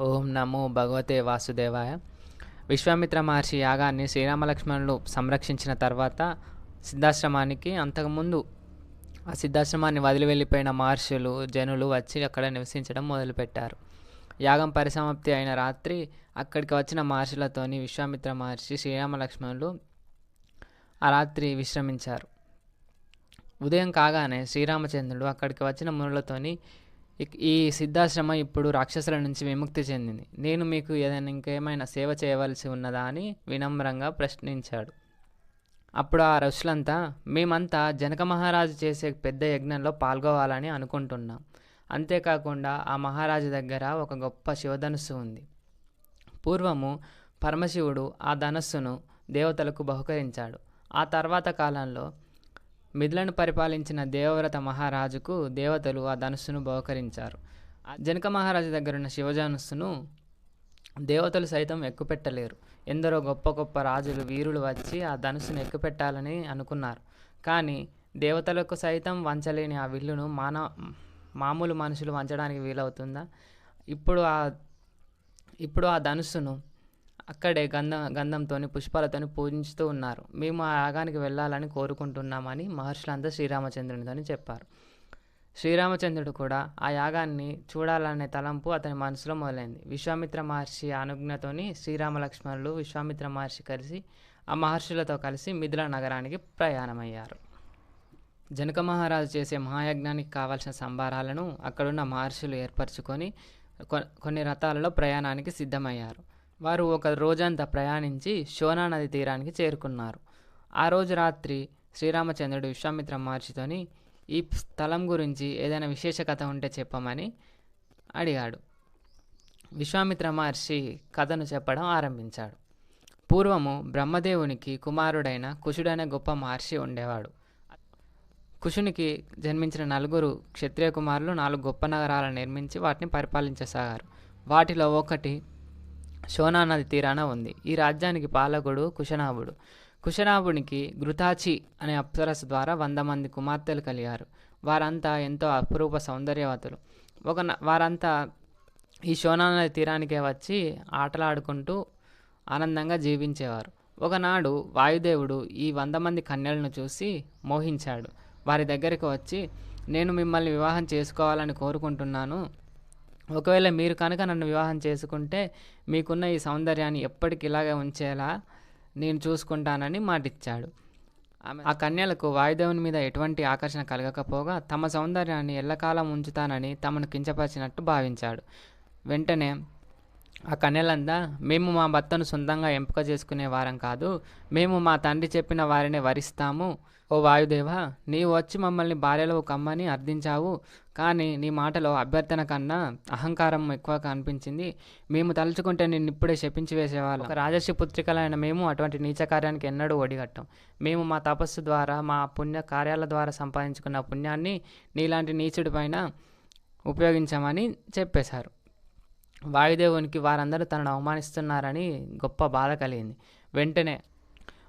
ఓం నమో భగవతే వాసుదేవాయ. విశ్వామిత్ర మహర్షి యాగాన్ని శ్రీరామలక్ష్మణులు సంరక్షించిన తర్వాత సిద్ధాశ్రమానికి అంతకుముందు ఆ సిద్ధాశ్రమాన్ని వదిలి వెళ్ళిపోయిన మహర్షులు జనులు వచ్చి అక్కడ నివసించడం మొదలుపెట్టారు. యాగం పరిసమాప్తి అయిన రాత్రి అక్కడికి వచ్చిన మహర్షులతోని విశ్వామిత్ర మహర్షి శ్రీరామలక్ష్మణులు ఆ రాత్రి విశ్రమించారు. ఉదయం కాగానే శ్రీరామచంద్రుడు అక్కడికి వచ్చిన మునులతోని ఈ సిద్ధాశ్రమం ఇప్పుడు రాక్షసుల నుంచి విముక్తి చెందింది. నేను మీకు ఏదైనా ఇంకేమైనా సేవ చేయవలసి ఉన్నదా అని వినమ్రంగా ప్రశ్నించాడు. అప్పుడు ఆ ఋషులంతా మేమంతా జనక మహారాజు చేసే పెద్ద యజ్ఞంలో పాల్గొవాలని అనుకుంటున్నాం. అంతేకాకుండా ఆ మహారాజు దగ్గర ఒక గొప్ప శివధనుస్సు ఉంది. పూర్వము పరమశివుడు ఆ ధనస్సును దేవతలకు బహుకరించాడు. ఆ తర్వాత కాలంలో మిథులను పరిపాలించిన దేవవ్రత మహారాజుకు దేవతలు ఆ ధనుస్సును బహుకరించారు. జనక మహారాజు దగ్గర ఉన్న శివధనుస్సును దేవతలు సైతం ఎక్కుపెట్టలేరు. ఎందరో గొప్ప గొప్ప రాజులు వీరులు వచ్చి ఆ ధనుస్సును ఎక్కుపెట్టాలని అనుకున్నారు. కానీ దేవతలకు సైతం వంచలేని ఆ విల్లును మాన మామూలు మనుషులు వంచడానికి వీలవుతుందా? ఇప్పుడు ఆ ఇప్పుడు ఆ ధనుస్సును అక్కడే గంధం గంధంతోని పుష్పాలతోని పూజించుతూ ఉన్నారు. మేము ఆ యాగానికి వెళ్ళాలని కోరుకుంటున్నామని మహర్షులంతా శ్రీరామచంద్రునితోని చెప్పారు. శ్రీరామచంద్రుడు కూడా ఆ యాగాన్ని చూడాలనే తలంపు అతని మనసులో మొదలైంది. విశ్వామిత్ర మహర్షి అనుజ్ఞతోని శ్రీరామ లక్ష్మణులు విశ్వామిత్ర మహర్షి కలిసి ఆ మహర్షులతో కలిసి మిథుల నగరానికి ప్రయాణమయ్యారు. జనక మహారాజు చేసే మహాయజ్ఞానికి కావాల్సిన సంభారాలను అక్కడున్న మహర్షులు ఏర్పరచుకొని కొన్ని రథాలలో ప్రయాణానికి సిద్ధమయ్యారు. వారు ఒక రోజంతా ప్రయాణించి శోనా నది తీరానికి చేరుకున్నారు. ఆ రోజు రాత్రి శ్రీరామచంద్రుడు విశ్వామిత్ర మహర్షితోని ఈ స్థలం గురించి ఏదైనా విశేష కథ ఉంటే చెప్పమని అడిగాడు. విశ్వామిత్ర మహర్షి కథను చెప్పడం ఆరంభించాడు. పూర్వము బ్రహ్మదేవునికి కుమారుడైన కుషుడైన గొప్ప మహర్షి ఉండేవాడు. కుషునికి జన్మించిన నలుగురు క్షత్రియ కుమారులు నాలుగు గొప్ప నగరాలను నిర్మించి వాటిని పరిపాలించసాగారు. వాటిలో ఒకటి షోనా నది తీరాన ఉంది. ఈ రాజ్యానికి పాలకుడు కుశనాభుడు. కుశనాభునికి ఘృతాచి అనే అప్సరస్ ద్వారా వంద మంది కుమార్తెలు కలిగారు. వారంతా ఎంతో అపురూప సౌందర్యవతులు. ఒక న- వారంతా ఈ షోనా నది తీరానికే వచ్చి ఆటలాడుకుంటూ ఆనందంగా జీవించేవారు. ఒకనాడు వాయుదేవుడు ఈ వంద మంది కన్యలను చూసి మోహించాడు. వారి దగ్గరికి వచ్చి నేను మిమ్మల్ని వివాహం చేసుకోవాలని కోరుకుంటున్నాను. ఒకవేళ మీరు కనుక నన్ను వివాహం చేసుకుంటే మీకున్న ఈ సౌందర్యాన్ని ఎప్పటికి ఇలాగే ఉంచేలా నేను చూసుకుంటానని మాటిచ్చాడు. ఆమె ఆ కన్యలకు వాయుదేవుని మీద ఎటువంటి ఆకర్షణ కలగకపోగా తమ సౌందర్యాన్ని ఎల్లకాలం ఉంచుతానని తమను కించపరిచినట్టు భావించాడు. వెంటనే ఆ కన్యలందా మేము మా భర్తను సొంతంగా ఎంపిక చేసుకునే వారం కాదు మేము మా తండ్రి చెప్పిన వారిని వరిస్తాము. ఓ వాయుదేవ నీవు వచ్చి మమ్మల్ని భార్యలో కమ్మని అర్థించావు కానీ నీ మాటలో అభ్యర్థన కన్నా అహంకారం ఎక్కువ కనిపించింది. మేము తలుచుకుంటే నిన్ను ఇప్పుడే శపించి వేసేవాళ్ళం. ఒక రాజర్షి పుత్రికలైన మేము అటువంటి నీచ కార్యానికి ఎన్నడూ ఒడిగట్టం. మేము మా తపస్సు ద్వారా మా పుణ్య కార్యాల ద్వారా సంపాదించుకున్న పుణ్యాన్ని నీలాంటి నీచుడి పైన ఉపయోగించామని చెప్పేశారు. వాయుదేవునికి వారందరూ తనను అవమానిస్తున్నారని గొప్ప బాధ కలిగింది. వెంటనే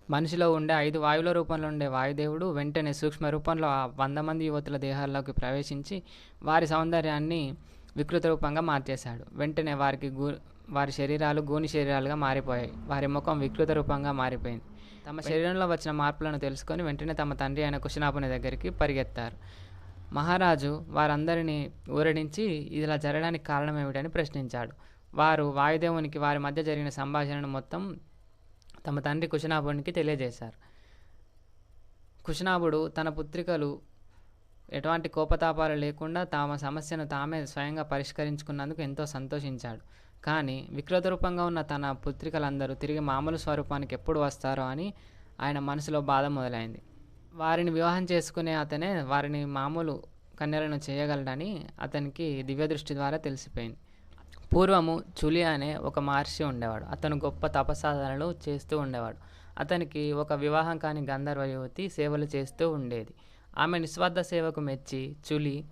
మనిషిలో ఉండే ఐదు వాయువుల రూపంలో ఉండే వాయుదేవుడు వెంటనే సూక్ష్మ రూపంలో ఆ వంద మంది యువతుల దేహాల్లోకి ప్రవేశించి వారి సౌందర్యాన్ని వికృత రూపంగా మార్చేశాడు. వెంటనే వారికి గూ వారి శరీరాలు గూని శరీరాలుగా మారిపోయాయి. వారి ముఖం వికృత రూపంగా మారిపోయింది. తమ శరీరంలో వచ్చిన మార్పులను తెలుసుకొని వెంటనే తమ తండ్రి అయిన కుశనాపుని దగ్గరికి పరిగెత్తారు. మహారాజు వారందరినీ ఊరడించి ఇలా జరగడానికి కారణం ఏమిటని ప్రశ్నించాడు. వారు వాయుదేవునికి వారి మధ్య జరిగిన సంభాషణను మొత్తం తమ తండ్రి కుశనాభునికి తెలియజేశారు. కుశనాభుడు తన పుత్రికలు ఎటువంటి కోపతాపాలు లేకుండా తమ సమస్యను తామే స్వయంగా పరిష్కరించుకున్నందుకు ఎంతో సంతోషించాడు. కానీ వికృత రూపంగా ఉన్న తన పుత్రికలందరూ తిరిగి మామూలు స్వరూపానికి ఎప్పుడు వస్తారో అని ఆయన మనసులో బాధ మొదలైంది. వారిని వివాహం చేసుకునే అతనే వారిని మామూలు కన్యలను చేయగలడని అతనికి దివ్యదృష్టి ద్వారా తెలిసిపోయింది. పూర్వము చులి అనే ఒక మహర్షి ఉండేవాడు. అతను గొప్ప తపసాధనలు చేస్తూ ఉండేవాడు. అతనికి ఒక వివాహం కాని గంధర్వ యువతి సేవలు చేస్తూ ఉండేది. ఆమె నిస్వార్థ సేవకు మెచ్చి చులి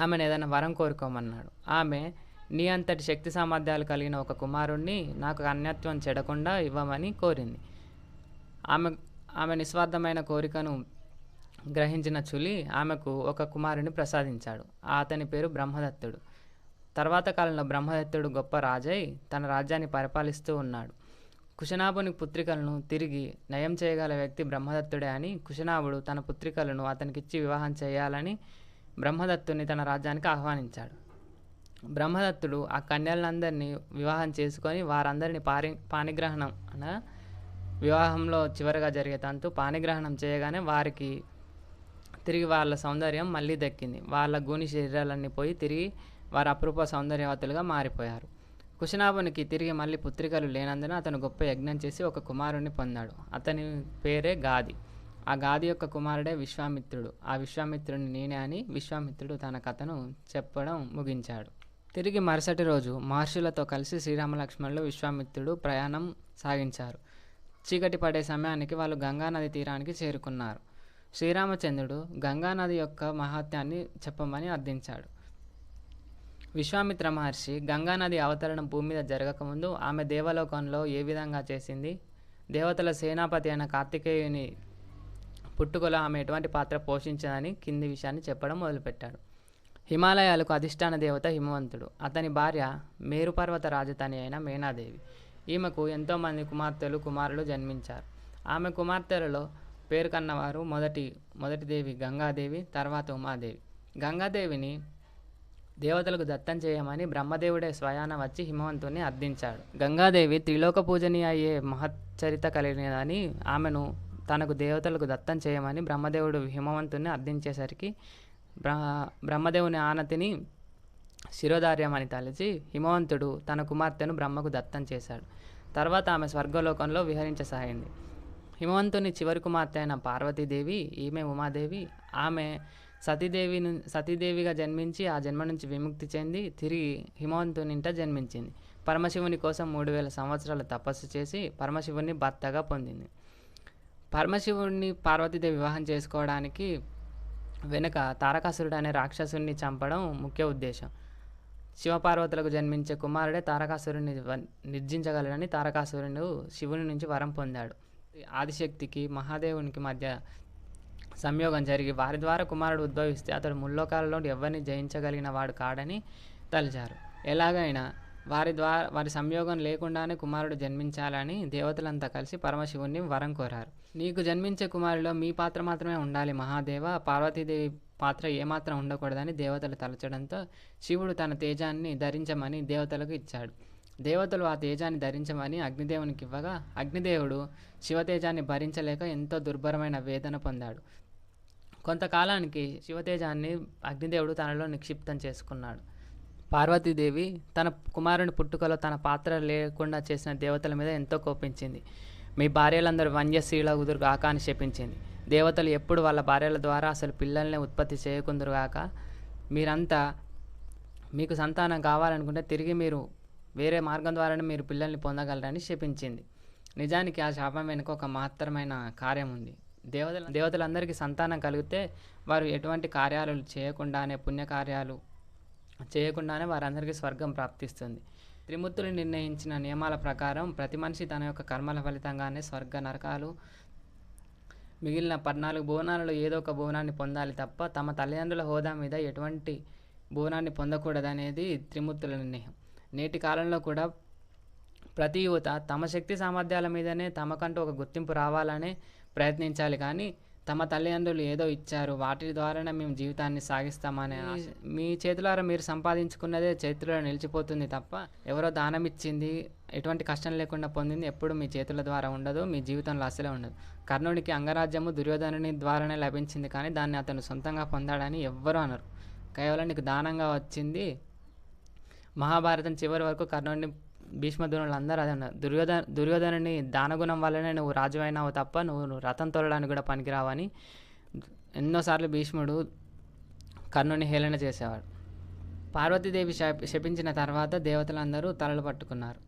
ఆమెను ఏదైనా వరం కోరుకోమన్నాడు. ఆమె నీ అంతటి శక్తి సామర్థ్యాలు కలిగిన ఒక కుమారుణ్ణి నాకు అన్యత్వం చెడకుండా ఇవ్వమని కోరింది. ఆమె ఆమె నిస్వార్థమైన కోరికను గ్రహించిన చులి ఆమెకు ఒక కుమారుని ప్రసాదించాడు. అతని పేరు బ్రహ్మదత్తుడు. తర్వాత కాలంలో బ్రహ్మదత్తుడు గొప్ప రాజై తన రాజ్యాన్ని పరిపాలిస్తూ ఉన్నాడు. కుశనాభుని పుత్రికలను తిరిగి నయం చేయగల వ్యక్తి బ్రహ్మదత్తుడే అని కుశనాభుడు తన పుత్రికలను అతనికిచ్చి వివాహం చేయాలని బ్రహ్మదత్తుని తన రాజ్యానికి ఆహ్వానించాడు. బ్రహ్మదత్తుడు ఆ కన్యలందరినీ వివాహం చేసుకొని వారందరినీ పారి పాణిగ్రహణం అనగా వివాహంలో చివరిగా జరిగే తంతు పాణిగ్రహణం చేయగానే వారికి తిరిగి వాళ్ళ సౌందర్యం మళ్ళీ దక్కింది. వాళ్ళ గూని శరీరాలన్నీ పోయి తిరిగి వారు అపరూప సౌందర్యవతులుగా మారిపోయారు. కుశనాభునికి తిరిగి మళ్ళీ పుత్రికలు లేనందున అతను గొప్ప యజ్ఞం చేసి ఒక కుమారుణ్ణి పొందాడు. అతని పేరే గాది. ఆ గాది యొక్క కుమారుడే విశ్వామిత్రుడు. ఆ విశ్వామిత్రుడిని నేనే అని విశ్వామిత్రుడు తన కథను చెప్పడం ముగించాడు. తిరిగి మరుసటి రోజు మహర్షులతో కలిసి శ్రీరామలక్ష్మణులు విశ్వామిత్రుడు ప్రయాణం సాగించారు. చీకటి పడే సమయానికి వాళ్ళు గంగానది తీరానికి చేరుకున్నారు. శ్రీరామచంద్రుడు గంగానది యొక్క మహాత్యాన్ని చెప్పమని అర్థించాడు. విశ్వామిత్ర మహర్షి గంగానది అవతరణం భూమి మీద జరగకముందు ఆమె దేవలోకంలో ఏ విధంగా చేసింది? దేవతల సేనాపతి అయిన కార్తికేయుని పుట్టుకలో ఆమె ఎటువంటి పాత్ర పోషించదని కింది విషయాన్ని చెప్పడం మొదలుపెట్టాడు. హిమాలయాలకు అధిష్టాన దేవత హిమవంతుడు. అతని భార్య మేరుపర్వత రాజధాని అయిన మేనాదేవి. ఈమెకు ఎంతోమంది కుమార్తెలు కుమారులు జన్మించారు. ఆమె కుమార్తెలలో పేరు కన్నవారు మొదటి మొదటి దేవి గంగాదేవి తర్వాత ఉమాదేవి. గంగాదేవిని దేవతలకు దత్తం చేయమని బ్రహ్మదేవుడే స్వయాన వచ్చి హిమవంతుని అర్థించాడు. గంగాదేవి త్రిలోక పూజని అయ్యే మహచ్చరిత కలిగినదని ఆమెను తనకు దేవతలకు దత్తం చేయమని బ్రహ్మదేవుడు హిమవంతుని అర్థించేసరికి బ్రహ్మదేవుని ఆనతిని శిరోధార్యమని తలచి హిమవంతుడు తన కుమార్తెను బ్రహ్మకు దత్తం చేశాడు. తర్వాత ఆమె స్వర్గలోకంలో విహరించసాగింది హిమవంతుని చివరి కుమార్తె అయిన పార్వతీదేవి ఈమె ఉమాదేవి. ఆమె సతీదేవి సతీదేవిగా జన్మించి ఆ జన్మ నుంచి విముక్తి చెంది తిరిగి హిమవంతునింట జన్మించింది. పరమశివుని కోసం మూడు వేల సంవత్సరాలు తపస్సు చేసి పరమశివుని భర్తగా పొందింది. పరమశివుడిని పార్వతీదేవి వివాహం చేసుకోవడానికి వెనుక తారకాసురుడు అనే రాక్షసుని చంపడం ముఖ్య ఉద్దేశం. శివపార్వతులకు జన్మించే కుమారుడే తారకాసురుడిని నిర్జించగలడని తారకాసురుడు శివుని నుంచి వరం పొందాడు. ఆదిశక్తికి మహాదేవునికి మధ్య సంయోగం జరిగి వారి ద్వారా కుమారుడు ఉద్భవిస్తే అతడు ముల్లోకాలలో ఎవరిని జయించగలిగిన వాడు కాడని తలిచారు. ఎలాగైనా వారి ద్వారా వారి సంయోగం లేకుండానే కుమారుడు జన్మించాలని దేవతలంతా కలిసి పరమశివుణ్ణి వరం కోరారు. నీకు జన్మించే కుమారులో మీ పాత్ర మాత్రమే ఉండాలి మహాదేవ. పార్వతీదేవి పాత్ర ఏమాత్రం ఉండకూడదని దేవతలు తలచడంతో శివుడు తన తేజాన్ని ధరించమని దేవతలకు ఇచ్చాడు. దేవతలు ఆ తేజాన్ని ధరించమని అగ్నిదేవునికి ఇవ్వగా అగ్నిదేవుడు శివతేజాన్ని భరించలేక ఎంతో దుర్భరమైన వేదన పొందాడు. కొంతకాలానికి శివతేజాన్ని అగ్నిదేవుడు తనలో నిక్షిప్తం చేసుకున్నాడు. పార్వతీదేవి తన కుమారుని పుట్టుకలో తన పాత్ర లేకుండా చేసిన దేవతల మీద ఎంతో కోపించింది. మీ భార్యలందరూ వంజశీల కుదురుగాక అని శపించింది. దేవతలు ఎప్పుడు వాళ్ళ భార్యల ద్వారా అసలు పిల్లల్ని ఉత్పత్తి చేయకుందురుగాక మీరంతా మీకు సంతానం కావాలనుకుంటే తిరిగి మీరు వేరే మార్గం ద్వారానే మీరు పిల్లల్ని పొందగలరని శపించింది. నిజానికి ఆ శాపం వెనుక ఒక మహత్తరమైన కార్యం ఉంది. దేవతల దేవతలందరికీ సంతానం కలిగితే వారు ఎటువంటి కార్యాలు చేయకుండానే పుణ్యకార్యాలు చేయకుండానే వారందరికీ స్వర్గం ప్రాప్తిస్తుంది. త్రిమూర్తులు నిర్ణయించిన నియమాల ప్రకారం ప్రతి మనిషి తన యొక్క కర్మల ఫలితంగానే స్వర్గ నరకాలు మిగిలిన పద్నాలుగు భువనాలలో ఏదో ఒక భువనాన్ని పొందాలి తప్ప తమ తల్లిదండ్రుల హోదా మీద ఎటువంటి భువనాన్ని పొందకూడదనేది త్రిమూర్తుల నిర్ణయం. నేటి కాలంలో కూడా ప్రతి యువత తమ శక్తి సామర్థ్యాల మీదనే తమకంటూ ఒక గుర్తింపు రావాలనే ప్రయత్నించాలి కానీ తమ తల్లిదండ్రులు ఏదో ఇచ్చారు. వాటి ద్వారానే మేము జీవితాన్ని సాగిస్తామనే ఆశ. మీ చేతులారా మీరు సంపాదించుకున్నదే చేతుల్లో నిలిచిపోతుంది తప్ప ఎవరో దానం ఇచ్చింది ఎటువంటి కష్టం లేకుండా పొందింది ఎప్పుడు మీ చేతుల ద్వారా ఉండదు మీ జీవితంలో అసలే ఉండదు. కర్ణుడికి అంగరాజ్యము దుర్యోధనుని ద్వారానే లభించింది కానీ దాన్ని అతను సొంతంగా పొందాడని ఎవ్వరూ అనరు. కేవలం నీకు దానంగా వచ్చింది మహాభారతం చివరి వరకు కర్ణుడిని భీష్మధనులు అందరూ అదే అన్నారు. దుర్యోధన దుర్యోధనుని దానగుణం వల్లనే నువ్వు రాజు అయినావు తప్ప నువ్వు నువ్వు రథం తోలడానికి కూడా పనికిరావని ఎన్నోసార్లు భీష్ముడు కర్ణుని హేళన చేసేవాడు. పార్వతీదేవి శపించిన తర్వాత దేవతలందరూ తలలు పట్టుకున్నారు.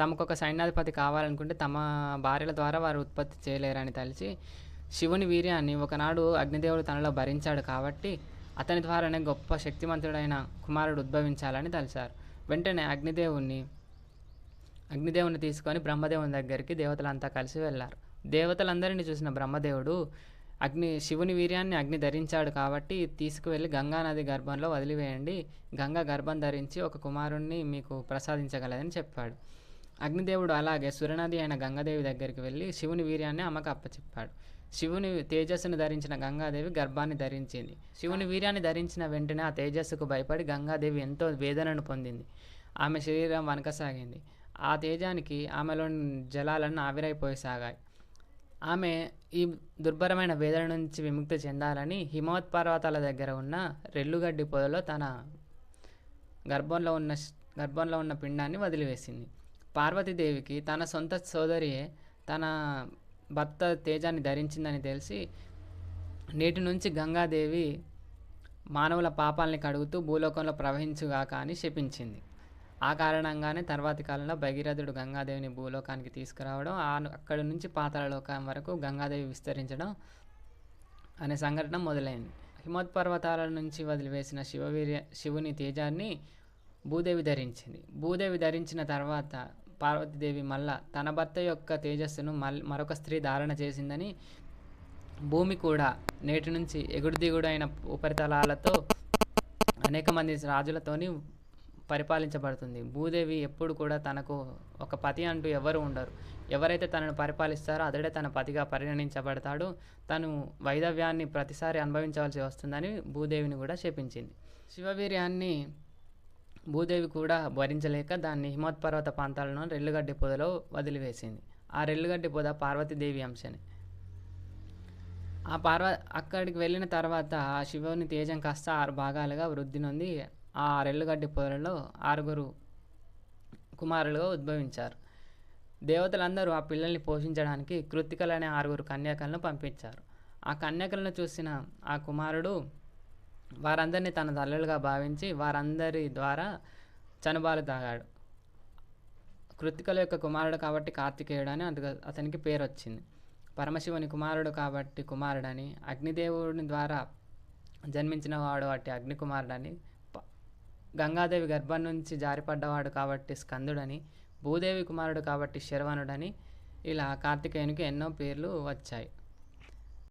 తమకు ఒక సైన్యాధిపతి కావాలనుకుంటే తమ భార్యల ద్వారా వారు ఉత్పత్తి చేయలేరని తలిచి శివుని వీర్యాన్ని ఒకనాడు అగ్నిదేవుడు తనలో భరించాడు కాబట్టి అతని ద్వారానే గొప్ప శక్తిమంతుడైన కుమారుడు ఉద్భవించాలని తలిచారు. వెంటనే అగ్నిదేవుణ్ణి అగ్నిదేవుని తీసుకొని బ్రహ్మదేవుని దగ్గరికి దేవతలంతా కలిసి వెళ్ళారు. దేవతలందరినీ చూసిన బ్రహ్మదేవుడు అగ్ని శివుని వీర్యాన్ని అగ్ని ధరించాడు కాబట్టి తీసుకువెళ్ళి గంగా నది గర్భంలో వదిలివేయండి. గంగా గర్భం ధరించి ఒక కుమారుణ్ణి మీకు ప్రసాదించగలదని చెప్పాడు. అగ్నిదేవుడు అలాగే సురనది అయిన గంగాదేవి దగ్గరికి వెళ్ళి శివుని వీర్యాన్ని అమ్మకు అప్పచెప్పాడు. శివుని తేజస్సును ధరించిన గంగాదేవి గర్భాన్ని ధరించింది. శివుని వీర్యాన్ని ధరించిన వెంటనే ఆ తేజస్సుకు భయపడి గంగాదేవి ఎంతో వేదనను పొందింది. ఆమె శరీరం వనకసాగింది ఆ తేజానికి ఆమెలోని జలాలను ఆవిరైపోసాగాయి ఆమె ఈ దుర్భరమైన వేదన నుంచి విముక్తి చెందాలని హిమవత్ పర్వతాల దగ్గర ఉన్న రెల్లుగడ్డి పొదలో తన గర్భంలో ఉన్న గర్భంలో ఉన్న పిండాన్ని వదిలివేసింది. పార్వతీదేవికి తన సొంత సోదరియే తన భర్త తేజాన్ని ధరించిందని తెలిసి నేటి నుంచి గంగాదేవి మానవుల పాపాలని కడుగుతూ భూలోకంలో ప్రవహించుగాక అని శపించింది. ఆ కారణంగానే తర్వాతి కాలంలో భగీరథుడు గంగాదేవిని భూలోకానికి తీసుకురావడం ఆ అక్కడి నుంచి పాతాళ లోకం వరకు గంగాదేవి విస్తరించడం అనే సంఘటన మొదలైంది. హిమత్ పర్వతాల నుంచి వదిలివేసిన శివవీర్య శివుని తేజాన్ని భూదేవి ధరించింది. భూదేవి ధరించిన తర్వాత పార్వతీదేవి మళ్ళా తన భర్త యొక్క తేజస్సును మల్ మరొక స్త్రీ ధారణ చేసిందని భూమి కూడా నేటి నుంచి ఎగుడు దిగుడైన ఉపరితలాలతో అనేక మంది రాజులతోని పరిపాలించబడుతుంది. భూదేవి ఎప్పుడు కూడా తనకు ఒక పతి అంటూ ఎవరు ఉండరు. ఎవరైతే తనను పరిపాలిస్తారో అతడే తన పతిగా పరిగణించబడతాడు. తను వైదవ్యాన్ని ప్రతిసారి అనుభవించవలసి వస్తుందని భూదేవిని కూడా శపించింది. శివవీర్యాన్ని భూదేవి కూడా భరించలేక దాన్ని హిమత్పర్వత ప్రాంతాలను రెల్లుగడ్డి పొదలో వదిలివేసింది. ఆ రెల్లుగడ్డి పొద పార్వతీదేవి అంశనే. ఆ పార్వ అక్కడికి వెళ్ళిన తర్వాత ఆ శివుని తేజం కాస్త ఆరు భాగాలుగా వృద్ధి నొంది ఆ రెల్లుగడ్డి పొదలలో ఆరుగురు కుమారులుగా ఉద్భవించారు. దేవతలందరూ ఆ పిల్లల్ని పోషించడానికి కృత్తికలనే ఆరుగురు కన్యకలను పంపించారు. ఆ కన్యకలను చూసిన ఆ కుమారుడు వారందరినీ తన తల్లులుగా భావించి వారందరి ద్వారా చనుబాలు తాగాడు. కృత్తికల యొక్క కుమారుడు కాబట్టి కార్తికేయుడు అని అతనికి పేరు వచ్చింది. పరమశివుని కుమారుడు కాబట్టి కుమారుడని అగ్నిదేవుని ద్వారా జన్మించిన వాడు అట్టి అగ్నికుమారుడని కుమారుడని గంగాదేవి గర్భం నుంచి జారిపడ్డవాడు కాబట్టి స్కందుడని భూదేవి కుమారుడు కాబట్టి శరవణుడని ఇలా కార్తికేయునికి ఎన్నో పేర్లు వచ్చాయి.